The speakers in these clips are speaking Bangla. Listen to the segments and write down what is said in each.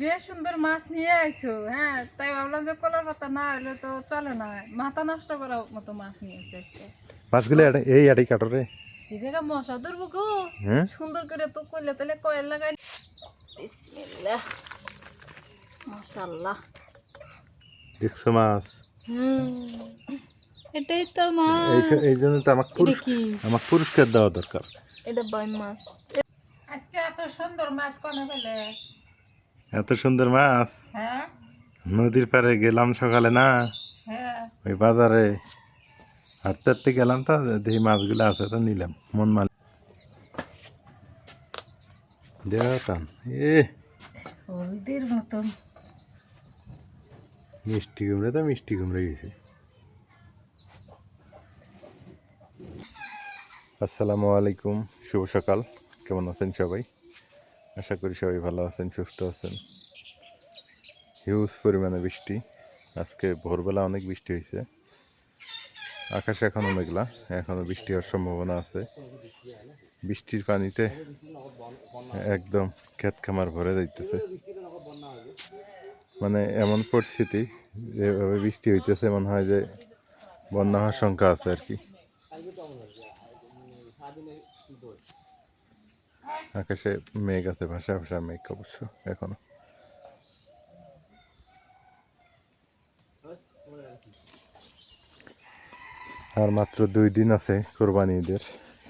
যে সুন্দর মাছ নিয়ে আইছো হ্যাঁ তাই ভাবলাম যে কলার পাতা না হলে তো চলে না। মাথা নষ্ট করার মতো মাছ নিয়ে এসে আজকে। মাছগুলো এই আড়াই কাটো রে। এই জায়গা মশা ধরবো গো। হ্যাঁ? সুন্দর করে তো করলে তাহলে কয়েল লাগাই। বিসমিল্লাহ। মাশাআল্লাহ। দেখছ মাছ? হুম। এটাই তো এই মাছ এই জন্য তো আমাকে এটা পুরস্কার কি? আমাকে পুরস্কার দেওয়া দরকার। এটা বাই মাছ। আজকে এত সুন্দর মাছ কোনে পেলে? এত সুন্দর মাছ। হ্যাঁ। নদীর পাড়ে গেলাম সকালে না? হ্যাঁ। ওই বাজারে। হাঁটতে হাঁটতে গেলাম তো দেখি মাছগুলো আছে তো নিলাম মন মাল। দেখাতাম এ হলদির মতন। মিষ্টি কুমড়ে তো মিষ্টি কুমড়ে গেছে আসসালামু আলাইকুম শুভ সকাল। কেমন আছেন সবাই? আশা করি সবাই ভালো আছেন, সুস্থ আছেন। হিউজ পরিমাণে বৃষ্টি। আজকে ভোরবেলা অনেক বৃষ্টি হয়েছে। আকাশে এখনও মেঘলা এখনও বৃষ্টি হওয়ার সম্ভাবনা আছে। বৃষ্টির পানিতে একদম ক্ষেত খামার ভরে যাইতেছে। মানে এমন পরিস্থিতি, যেভাবে বৃষ্টি হইতেছে, মনে হয় যে বন্যা হওয়ার শঙ্কা আছে আর কি। আকাশে মেঘ আছে ভাষা ভাষা মেঘ অবশ্য, এখনও। আর মাত্র দুই দিন আছে কোরবানি ঈদের,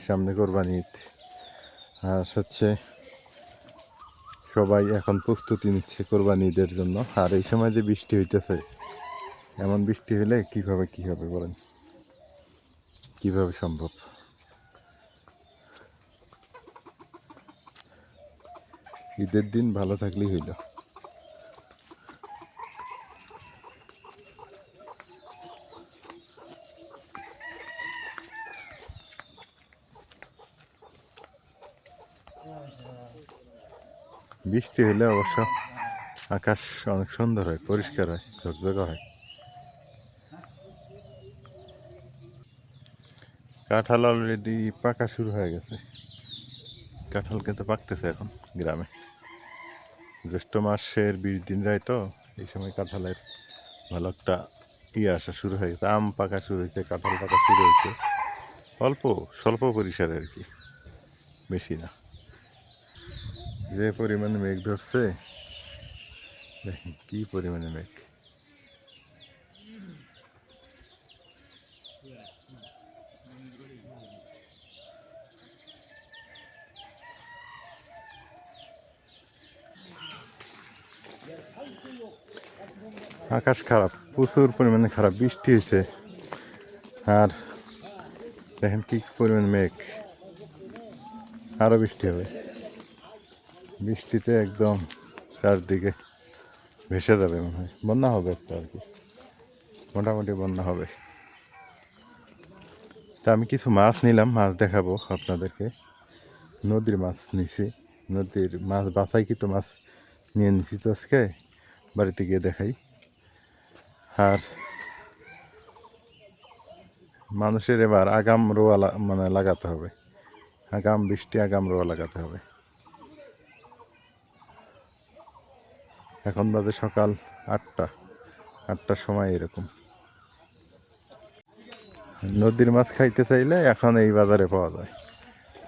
সামনে কোরবানি ঈদ। আর হচ্ছে, সবাই এখন প্রস্তুতি নিচ্ছে কোরবানি ঈদের জন্য। আর এই সময় যে বৃষ্টি হইতেছে, এমন বৃষ্টি হলে কীভাবে কি হবে বলেন? কীভাবে সম্ভব? ঈদের দিন ভালো থাকলেই হইল। বৃষ্টি হলে অবশ্য আকাশ অনেক সুন্দর হয়, পরিষ্কার হয়, ঝকঝকে হয়। কাঁঠাল অলরেডি পাকা শুরু হয়ে গেছে। কাঁঠাল কিন্তু পাকতেছে এখন গ্রামে। জ্যৈষ্ঠ মাসের বিশ দিন যায় তো, এই সময় কাঁঠালের ভালো একটা ইয়ে আসা শুরু হয়ে। গেছে আম পাকা শুরু হয়েছে, কাঁঠাল পাকা শুরু হয়েছে। অল্প, স্বল্প পরিসরে আর কি, বেশি না। যে পরিমাণে মেঘ ধরছে কি পরিমাণে মেঘ। আকাশ খারাপ, প্রচুর পরিমাণে খারাপ, বৃষ্টি হয়েছে। আর দেখেন কি পরিমাণ মেঘ। আরও বৃষ্টি হবে। বৃষ্টিতে একদম চারদিকে ভেসে যাবে মনে হয়। বন্যা হবে একটা আর কি। মোটামুটি বন্যা হবে। তা আমি কিছু মাছ নিলাম, মাছ দেখাবো আপনাদেরকে। নদীর মাছ নিছি। নদীর মাছ বাছাই কিন্তু মাছ নিয়ে নিছি তো আজকে। বাড়িতে গিয়ে দেখাই। আর মানুষের এবার আগাম রোয়া মানে লাগাতে হবে। আগাম বৃষ্টি, আগাম রোয়া লাগাতে হবে। এখন বাদে সকাল আটটা। আটটার সময় এরকম। নদীর মাছ খাইতে চাইলে এখন এই বাজারে পাওয়া যায়।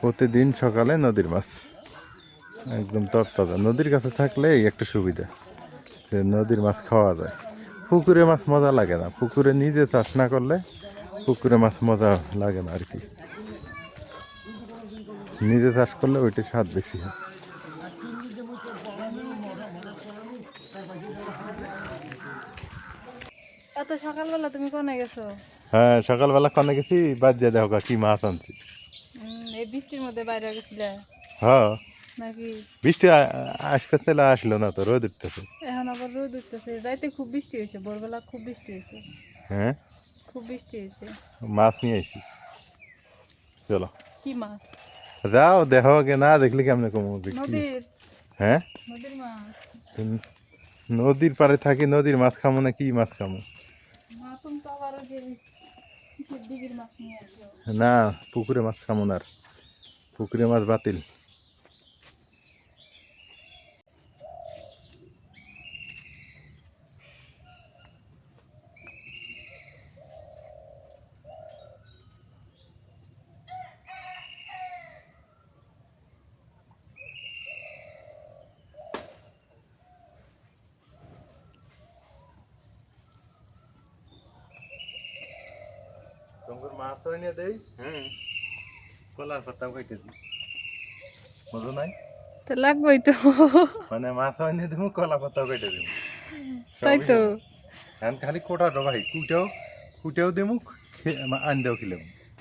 প্রতিদিন সকালে নদীর মাছ। একদম তরতাজা। নদীর কাছে থাকলে এই একটা সুবিধা যে নদীর মাছ খাওয়া যায়। পুকুরে মাছ মজা লাগে না। পুকুরে নিজে চাষ না করলে পুকুরে মাছ মজা লাগে না আর কি নিজে চাষ করলে ওইটা স্বাদ বেশি হয়। এত সকালবেলা তুমি কোনে গেছো? হ্যাঁ সকালবেলা কনে গেছি বাদ দিয়ে দেখো কি মাছ আনছি। এই বৃষ্টির মধ্যে বাইরে গেছিলে? হ্যাঁ। নাকি? বৃষ্টি আসতে আসলো না তো রোদ উঠতেছে। আবার রোদ উঠতেছে। রাইতে খুব বৃষ্টি হয়েছে ভোরবেলা খুব বৃষ্টি হয়েছে। হ্যাঁ? খুব বৃষ্টি হয়েছে। মাছ নিয়ে আইছি। চলো। কি মাছ? যাও দেখো আগে না দেখলে কেমনে কমো নদীর। হ্যাঁ? নদীর মাছ। নদীর পাড়ে থাকি নদীর মাছ খামো না কি মাছ খামো? না পুকুরে মাছ খামো না পুকুরে মাছ বাতিল। দেই। হ্যাঁ। কলার পাতাও দিই। বুঝো নাই? তো লাগবেই তো। মানে মাছ এনে দেবো কলা পাতাও কেটে দেবো। তাই তো। এখন খালি কোটা ভাই কুটেও কুটেও দেবো আনদেও খেলে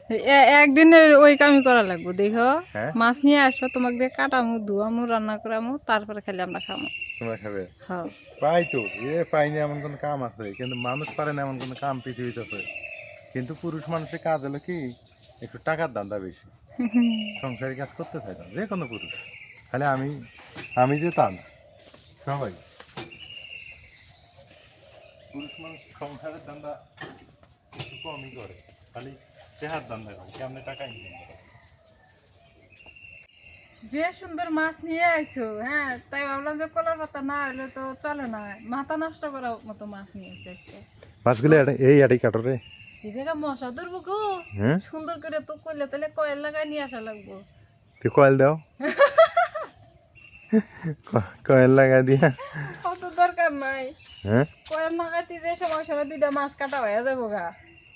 এ- একদিনে ওই কামি করা লাগবো দেখো। হ্যাঁ? মাছ নিয়ে আসব তোমাকে দিয়ে কাটামু ধুয়ামু রান্না করামু তারপরে খালি আমরা খামো। তোমরা খাবে? হ্যাঁ। পাই তো এ পাইনি এমন কোনো কাম আছে কিন্তু মানুষ পারে না এমন কোনো কাম পৃথিবীতে আছে কিন্তু পুরুষ মানুষের কাজ হলো কি একটু টাকার দান্দা বেশি। সংসারের কাজ করতে চাই না যে কোনো পুরুষ। খালি আমি আমি যে তা না সবাই। পুরুষ মানুষ সংসারের দান্দা একটু কমই করে খালি চেহার দান্দা করে কেমনে টাকা ইনকাম করে। যে সুন্দর মাছ নিয়ে আইছো হ্যাঁ তাই ভাবলাম যে কলার পাতা না হলে তো চলে না। মাথা নষ্ট করার মতো মাছ নিয়ে এসে মাছগুলো এই আড়াই কাটো রে এই জায়গা মশা ধরবো গো হ্যাঁ? সুন্দর করে তো করলে তাহলে কয়েল লাগাই নিয়ে আসা লাগবো। তুই কয়েল দাও। ক- কয়েল লাগা দিয়া। অত দরকার নাই। হ্যাঁ? কয়েল লাগাইতে যে সময় সময় দুইটা মাছ কাটা হয়ে যাব গা।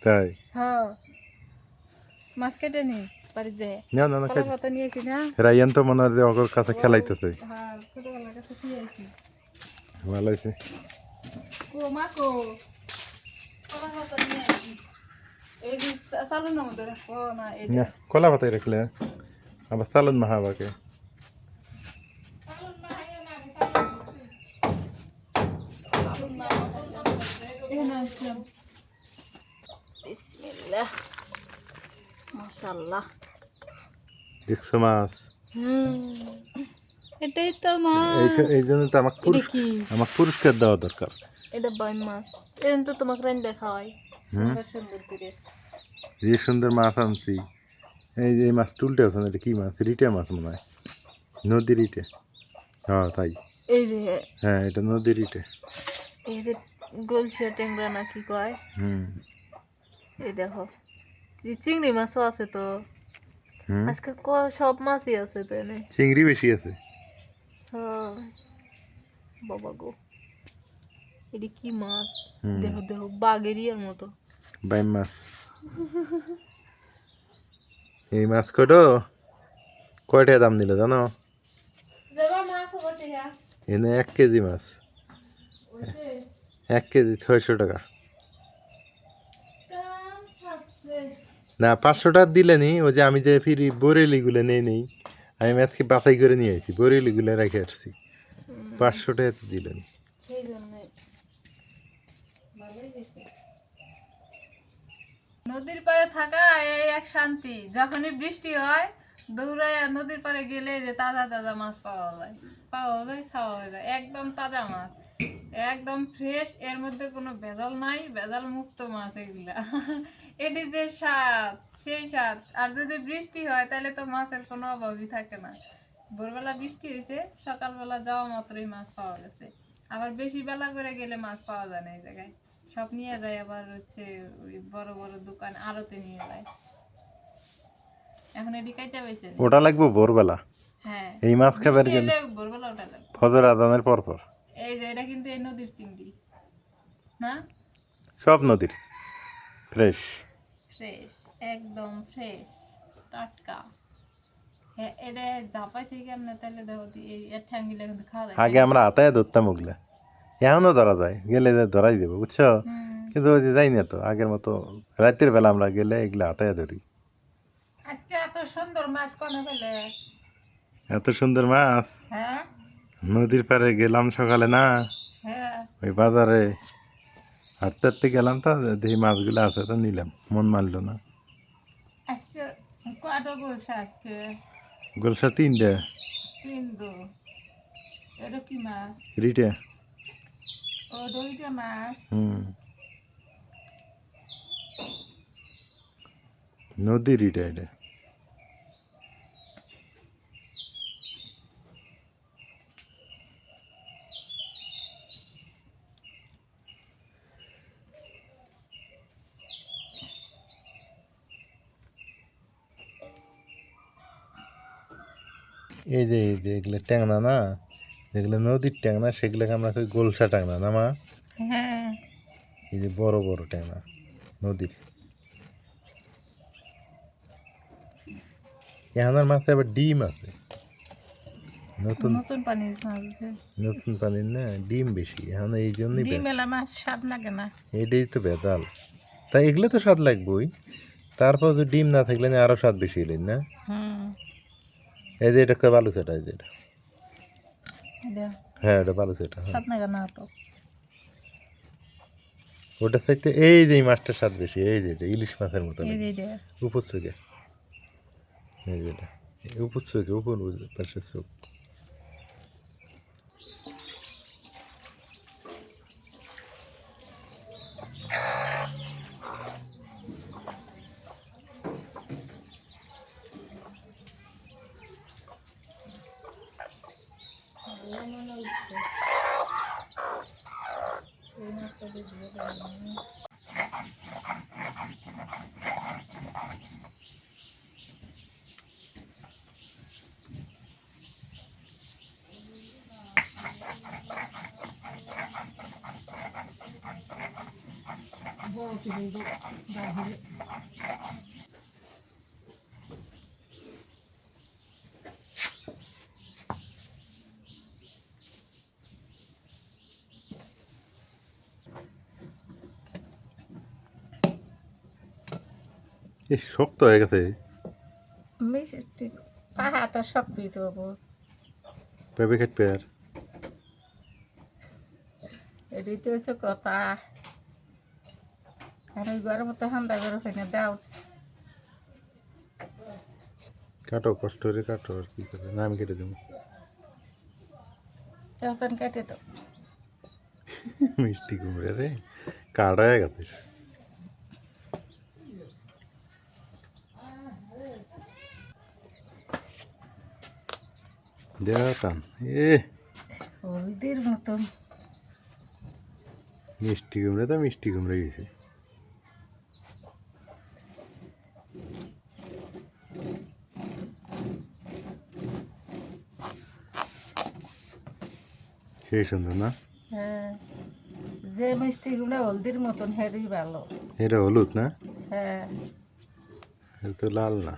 তাই? হ্যাঁ। মাছ কেটে নি বাড়ি যে। না না না কলার নিয়েছি না? রায়ান তো মনে হয় অগর কাছে খেলাইতেছে। হ্যাঁ ছোটবেলার কাছে খেয়েছি ভালো হয়েছে। কো মা কো কলার পাতা নিয়ে কলা পাতায় রাখলে আবার সালাদ মাহাবাকে দেখছ মাছ এটাই তো মাছ এই জন্য তো আমাকে পুরস্কার দেওয়া দরকার এটা বাইম মাছ এরকম তো তোমাকে রান যে সুন্দর মাছ আনছি। এই যে মাছ তুলতে আছে না এটা কি মাছ? রিটে মাছ মনে হয়। নদী রিটে। হ্যাঁ তাই। এই যে হ্যাঁ এটা নদী রিটে। এই যে গোলসিয়া ট্যাংরা না কি কয়? হুম। এই দেখো। চিংড়ি মাছও আছে তো। আজকে সব মাছই আছে তো এনে। চিংড়ি বেশি আছে। হ্যাঁ। বাবা গো। এটি কি মাছ? হুম। দেখো দেখো বাগেরিয়ার মতো। বাইম মাছ। এই মাছ কটো কয়টা দাম নিল জানো? এনে এক কেজি মাছ। এক কেজি ছয়শো টাকা। না পাঁচশো টাকা দিলেনি ওই যে আমি যে ফিরি বরেলিগুলো নেই নেই আমি আজকে বাছাই করে নিয়ে আসছি বরেলিগুলো রেখে আসছি। পাঁচশো টাকা তো দিলেনি সেই জন্যে ভালোই হয়েছে। নদীর পাড়ে থাকা এই এক শান্তি, যখনই বৃষ্টি হয় দৌড়ায় নদীর পাড়ে গেলে যে তাজা তাজা মাছ পাওয়া যায়। পাওয়া যায়, খাওয়া যায়। একদম তাজা মাছ। একদম ফ্রেশ এর মধ্যে কোনো ভেজাল নাই, ভেজাল মুক্ত মাছ এগুলা। এটি যে স্বাদ, সেই স্বাদ। আর যদি বৃষ্টি হয়, তাহলে তো মাছের কোনো অভাবই থাকে না। ভোরবেলা বৃষ্টি হয়েছে, সকালবেলা যাওয়া মাত্রই মাছ পাওয়া গেছে। আবার বেশি বেলা করে গেলে মাছ পাওয়া যায় না এই জায়গায়। সব নিয়ে যায় আবার হচ্ছে ওই বড় বড় দোকান আড়তে নিয়ে যায়। এখন এটি কাইটা ওটা লাগবে ভোরবেলা। হ্যাঁ এই মাছ খাবার গেলে। ভোরবেলা ওটা লাগবে। ফজর আদানের পর পর। এই যে এটা কিন্তু এই নদীর চিংড়ি। না? সব নদীর। ফ্রেশ। ফ্রেশ একদম ফ্রেশ টাটকা। হ্যাঁ এটা ঝাপাইছে কেমন তাহলে দেখো এই ঠ্যাঙ্গিলে কিন্তু খাওয়া আগে আমরা আতায় ধরতাম ওগুলা। এখনও ধরা যায় গেলে ধরাই দেবো বুঝছ? কিন্তু ওই যাই না তো আগের মতো রাতের বেলা আমরা গেলে এগুলো আতায় ধরি। আজকে এত সুন্দর মাছ কোনে পেলে এত সুন্দর মাছ? হ্যাঁ। নদীর পাড়ে গেলাম সকালে না? হ্যাঁ। ওই বাজারে। হাঁটতে হাঁটতে গেলাম তো দেখি মাছগুলো আছে তো নিলাম মন মানলো না। গোলসা তিনটে। তিন এটা কি মাছ? রিটে। দুইটা মাছ হুম নদী রিটে এটা এই যে এই যে এগুলো ট্যাংনা না যেগুলো নদীর ট্যাংনা সেগুলোকে আমরা কই গোলসা ট্যাংনা না মা? হ্যাঁ। এই যে বড় বড় ট্যাংনা নদীর। এখানের মাছে আবার ডিম আছে। নতুন নতুন পানির মাছ আছে। নতুন পানির না ডিম বেশি। এখন এই জন্যই ডিম এলা মাছ স্বাদ লাগে না। এটাই তো বেদাল। তা এগুলো তো স্বাদ লাগবেই। তারপর যদি ডিম না থাকলে না আরও স্বাদ বেশি এলেন না? হুম। এই যে এটা বালু সেটা এই যে এটা। হ্যাঁ এটা ভালো সেটা স্বাদ না তো ওটা চাইতে এই যে মাছটার স্বাদ বেশি এই যে ইলিশ মাছের মতো উপর চোখে। এই যে উপর চোখে উপর পাশের চোখ। এই শক্ত হয়ে গেছে। সব পেঁপে এটাই তো হচ্ছে কথা। আর ওই গরম তো হান্দা করে ফেনে দাও। কাটো কষ্ট করে কাটো আর কি করে। না আমি কেটে দেবো। তখন কেটে তো মিষ্টি কুমড়ে রে। কাটা গেছে। দেখান এ হলদির মতন। মিষ্টি কুমড়ে তো মিষ্টি কুমড়ে গেছে সেই সুন্দর না? হ্যাঁ যে মিষ্টিগুলো হলদির মতন হেরি ভালো। এটা হলুদ না? হ্যাঁ। তো লাল না।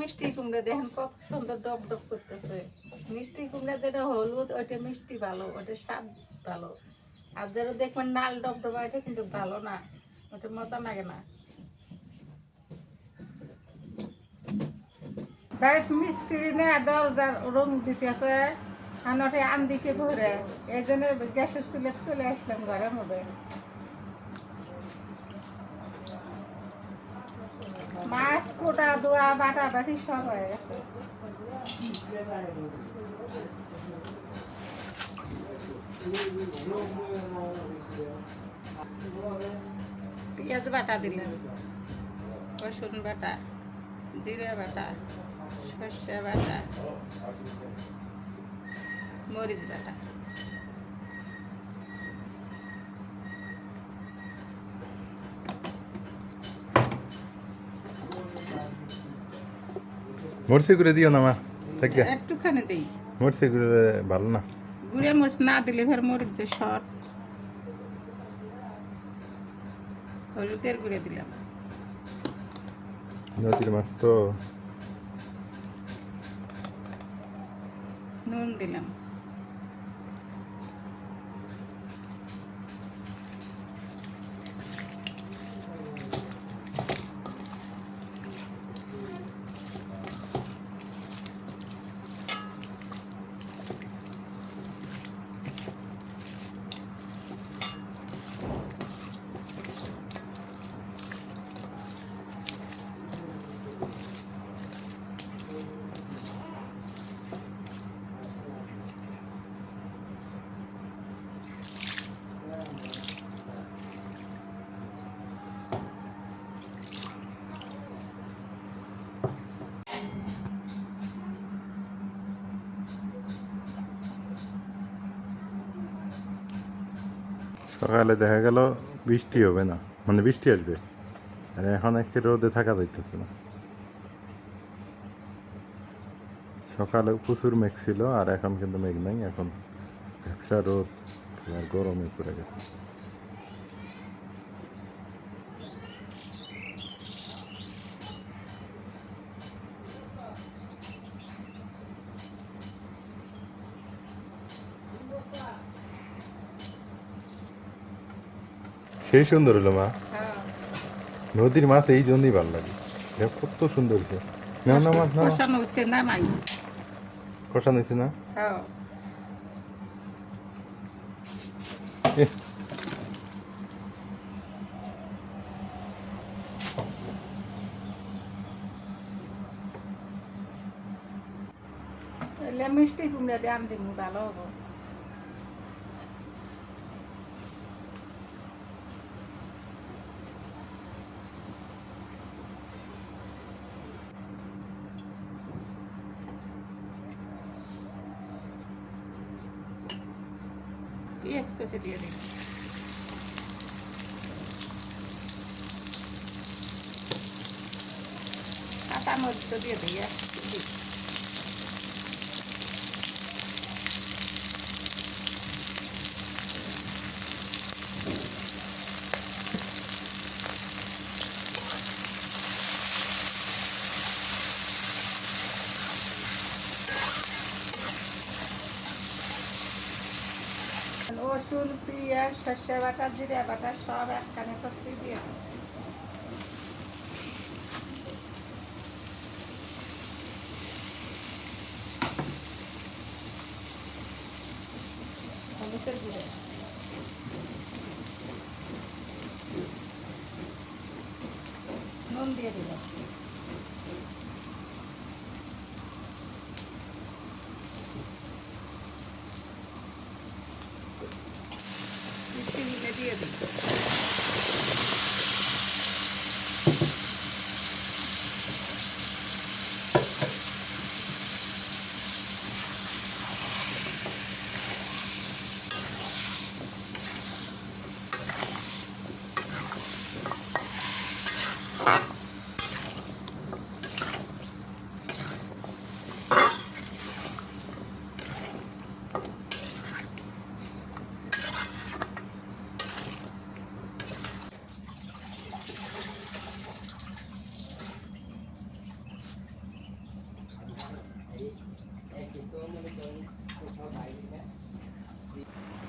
মিষ্টি কুমড়া দেখেন কত সুন্দর ডব ডব করতেছে। মিষ্টি কুমড়া যেটা হলুদ, ওইটা মিষ্টি ভালো ওটা স্বাদ ভালো। আর যেটা দেখবেন নাল ডব ডবা এটা কিন্তু ভালো না ওটা মজা লাগে না। বাড়িতে মিস্ত্রি না, দরজার রং দিতেছে, আর ওটা আন্দিকে ধরে এই জন্য গ্যাসের চুলে চলে আসলাম ঘরের মধ্যে। মাছ, কোটা, দোয়া, বাটা, বাটি সব হয়ে গেছে। পেঁয়াজ বাটা দিলাম, রসুন বাটা, জিরা বাটা, সর্ষে বাটা, মরিচ বাটা। মরসি করে দিও না মা। থাকে একটুখানি দিই। মরসি করে ভালো না। গুড়ে মরিচ না দিলে ফের মরিচ যে শর্ট হলুদের গুঁড়ে দিলাম। নদীর মাছ তো। নুন দিলাম। সকালে দেখা গেল বৃষ্টি হবে না। মানে বৃষ্টি আসবে। আর এখন একটি রোদে থাকা যাইতেছে না। সকালে প্রচুর মেঘ ছিল আর এখন কিন্তু মেঘ নাই। এখন ব্যবসা রোদ আর গরমে পড়ে গেছে। সেই সুন্দর হলো মা। হ্যাঁ। নদীর মাছ এই জন্যই ভালো লাগে। কত সুন্দর হয়েছে। না না মাছ না কষানো হচ্ছে না মাই না? হ্যাঁ। এলে মিষ্টি কুমড়া দিয়ে আনতে ভালো হব। কষে দিয়ে দিই কাঁচা মরিচ দিয়ে দিই আর দিই। রসুন পেঁয়াজ সর্ষে বাটা জিরে বাটা সব একখানে করছি দিয়ে দিই। হলুদের গুঁড়ো নুন দিয়ে দিলাম মিষ্টি গুলে দিয়ে দিই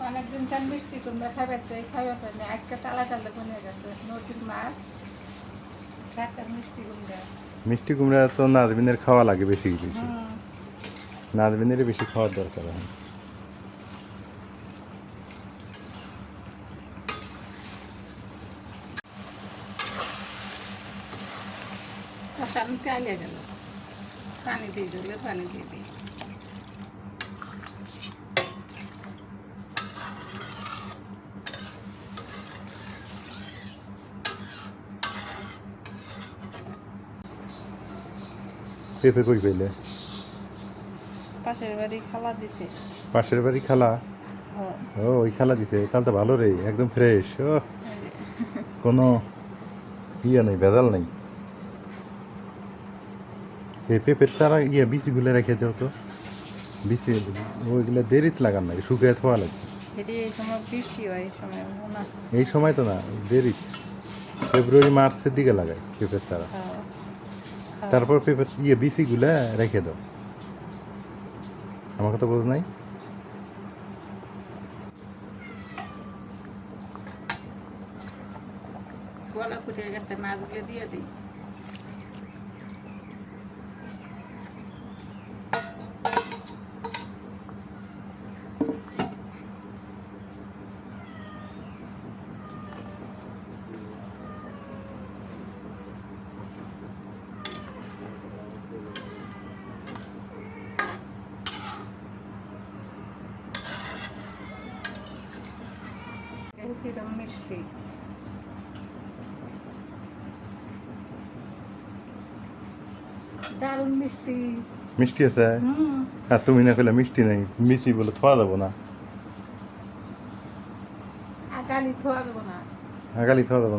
অনেকদিন কার মিষ্টি কুমড়া খাবার চাই খাবার পাই না আজকে তালা তালা বনে গেছে। নদীর মাছ মিষ্টি কুমড়া। মিষ্টি কুমড়া তো নাজবিনের খাওয়া লাগে বেশি বেশি। নাজবিনের বেশি খাওয়ার দরকার হয়। কষানিতে আলিয়া গেল। পানি দিয়ে দিলে পানি দিয়ে দিই। পেঁপে কই পেলে পাশের বাড়ি খাওয়া দিছে। পাশের বাড়ি খালা? ও ওই খালা দিছে। তাহলে তো ভালো রে একদম ফ্রেশ ও। কোনো ইয়ে নেই ভেজাল নেই। এই পেঁপের তারা ইয়ে বিচিগুলো রেখে দাও তো। বিচি ওইগুলো দেরিতে লাগান নাকি? শুকিয়ে থোয়া লাগে। এই সময় তো না দেরি। ফেব্রুয়ারি মার্চের দিকে লাগায় পেঁপের তারা তারপর পেপার ইয়ে বিসিগুলা রেখে দাও। আমার কথা বোঝ নাই? গলা ফুটে গেছে মাছগুলো দিয়ে দিই কিরম মিষ্টি দারুণ মিষ্টি মিষ্টি আছে? আর তুমি না করলে মিষ্টি নেই মিষ্টি বলে থোয়া যাব না। আগালি থোয়া দেবো না। আগালি থোয়া যাব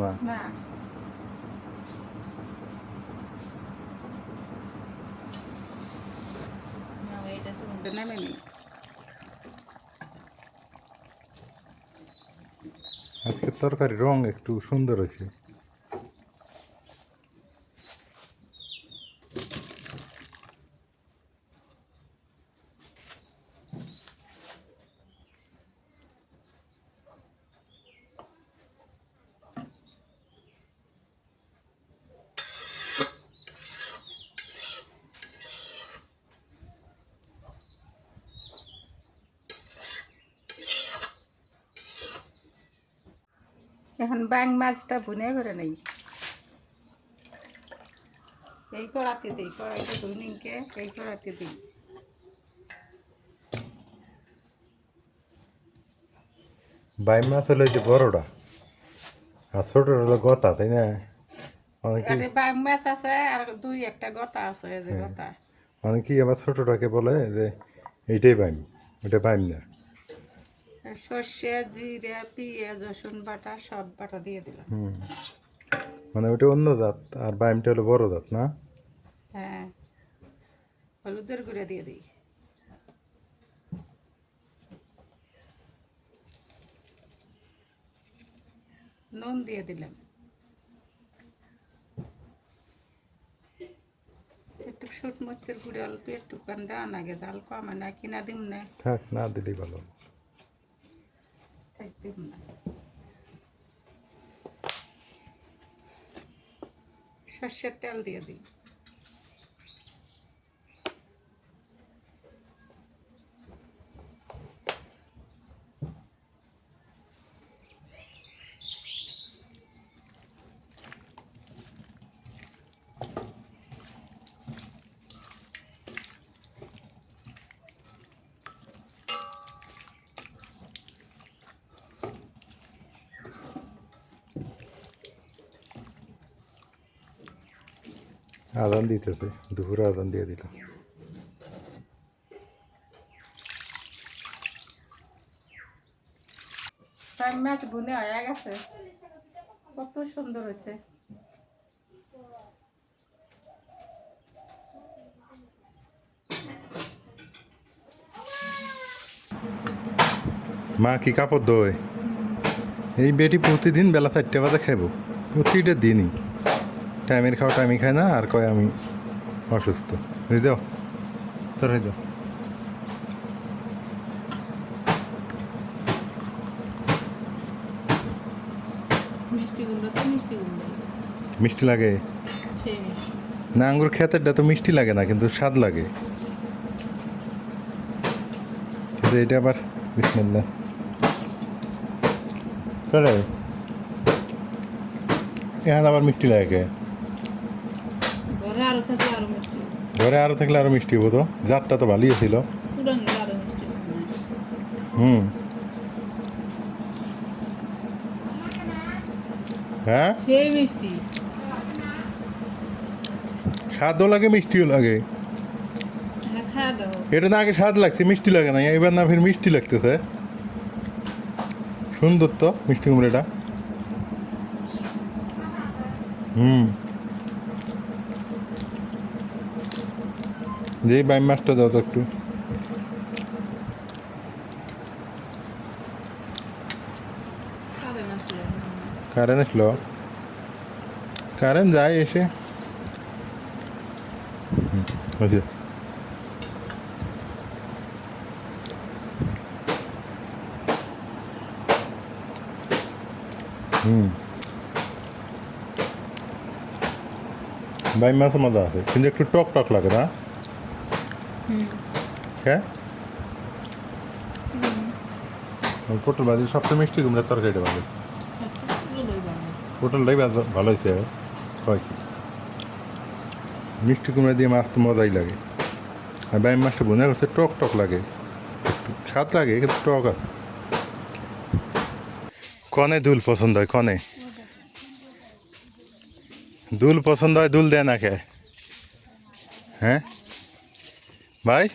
আজকে তরকারি রং একটু সুন্দর হয়েছে। দেখেন ব্যাং মাছটা ভুনে করে নেই। এই কড়াতে দিই কড়াইটা ধুনিকে এই কড়াতে দিই। বাইম মাছ হলো যে বড়টা। আর ছোট হলো গতা তাই না? অনেকে আরে ব্যাং মাছ আছে আর দুই একটা গতা আছে যে গতা। অনেকেই আবার ছোটটাকে বলে যে এইটাই বাইম ওটা বাইম না। সর্ষে জিরে পেঁয়াজ রসুন বাটা সব বাটা দিয়ে দিলাম। মানে ওটা অন্য জাত আর বাইমটা হলো বড় জাত না? হ্যাঁ হলুদের গুঁড়ো দিয়ে দিই। নুন দিয়ে দিলাম। একটু শুট মরিচের গুঁড়ো অল্প একটু পান দেওয়া নাগে জাল কমে না কিনা দিম না। থাক না দিলেই ভালো। দিম সর্ষের তেল দিয়ে দিই। আদান দিতেছে দুপুরে আদান দিয়ে দিল। তার মাছ বুনে হয়ে গেছে। কত সুন্দর হয়েছে। মা কি কাপড় দোয়? এই বেটি প্রতিদিন বেলা চারটে বাজে খাইব। প্রতিটা দিনই। টাইমের খাওয়া টাইমে খায় না আর কয় আমি অসুস্থ বুঝি দাও তোর হয়ে দাও মিষ্টি লাগে? না আঙ্গুর খেতেরটা তো মিষ্টি লাগে না কিন্তু স্বাদ লাগে। কিন্তু এটা আবার বিসমিল্লা এখানে আবার মিষ্টি লাগে? ঘরে আরও থাকলে আরও মিষ্টি মিষ্টি হতো। জাতটা তো ভালোই ছিল। হুম। হ্যাঁ? স্বাদও লাগে মিষ্টিও লাগে। হ্যাঁ এটা না আগে স্বাদ লাগছে মিষ্টি লাগে না এবার না ফির মিষ্টি লাগতেছে। সুন্দর তো মিষ্টি কুমড়োটা হুম যে বাইম মাছটা দাও তো একটু। খাবে না পুরো কারেন্ট আসলো কারেন্ট যায় এসে। হুম, হয়েছে। হুম। বাই মাছের মজা আছে কিন্তু একটু টক টক লাগে না? হ্যাঁ? পটল ভাজি সবচেয়ে মিষ্টি, কুমড়ার তরকারিটা ভালো। পটলটাই ভালো- হয়েছে, হয়? কি? মিষ্টি কুমড়া দিয়ে মাছ তো মজাই লাগে। আর বাইম মাছটা বোনা করছে, টক টক লাগে। স্বাদ লাগে, কিন্তু টক আছে। কনে দুল পছন্দ হয়, কনে? দুল পছন্দ হয়, দুল দেয় না কে? হ্যাঁ? ভাই?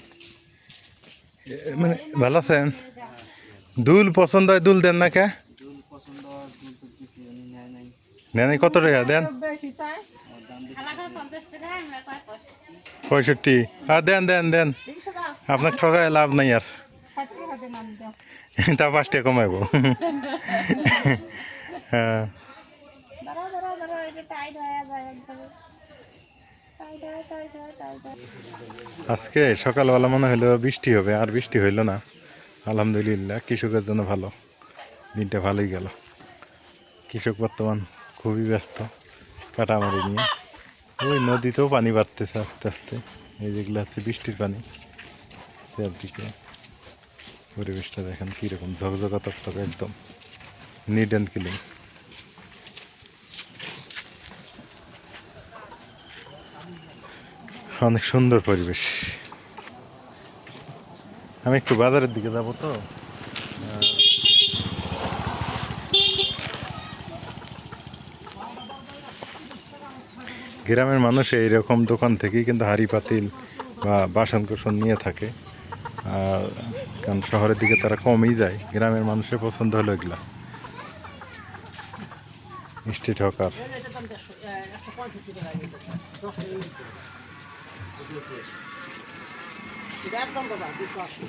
মানে ভালো আছেন? দুল পছন্দ হয় দুল দেন না কে? নেন কত টাকা? দেন। পঁয়ষট্টি। আর দেন দেন দেন। আপনার ঠকায় লাভ নাই আর। তা পাঁচ টাকা কমাইব। হ্যাঁ দাঁড়াও দাঁড়াও দাঁড়াও এটা টাইট হয়ে যায় একদম টাইট হয় টাইট হয় টাইট হয় আজকে সকালবেলা মনে হলো বৃষ্টি হবে, আর বৃষ্টি হইল না। আলহামদুলিল্লাহ, কৃষকের জন্য ভালো। দিনটা ভালোই গেল। কৃষক বর্তমান খুবই ব্যস্ত কাটামারি নিয়ে। ওই নদীতেও পানি বাড়তেছে আস্তে আস্তে। এই যেগুলো হচ্ছে বৃষ্টির পানি। চারদিকে পরিবেশটা দেখেন কীরকম ঝকঝকা তকতক একদম। নিট অ্যান্ড ক্লিন অনেক সুন্দর পরিবেশ। আমি একটু বাজারের দিকে যাব তো। গ্রামের মানুষ এইরকম দোকান থেকেই কিন্তু হাড়ি, পাতিল বা বাসন কোসন নিয়ে থাকে। আর কারণ শহরের দিকে তারা কমই যায়, গ্রামের মানুষের পছন্দ হলো এগুলা। মিষ্টি হকার একদম দাদা দুশো আশি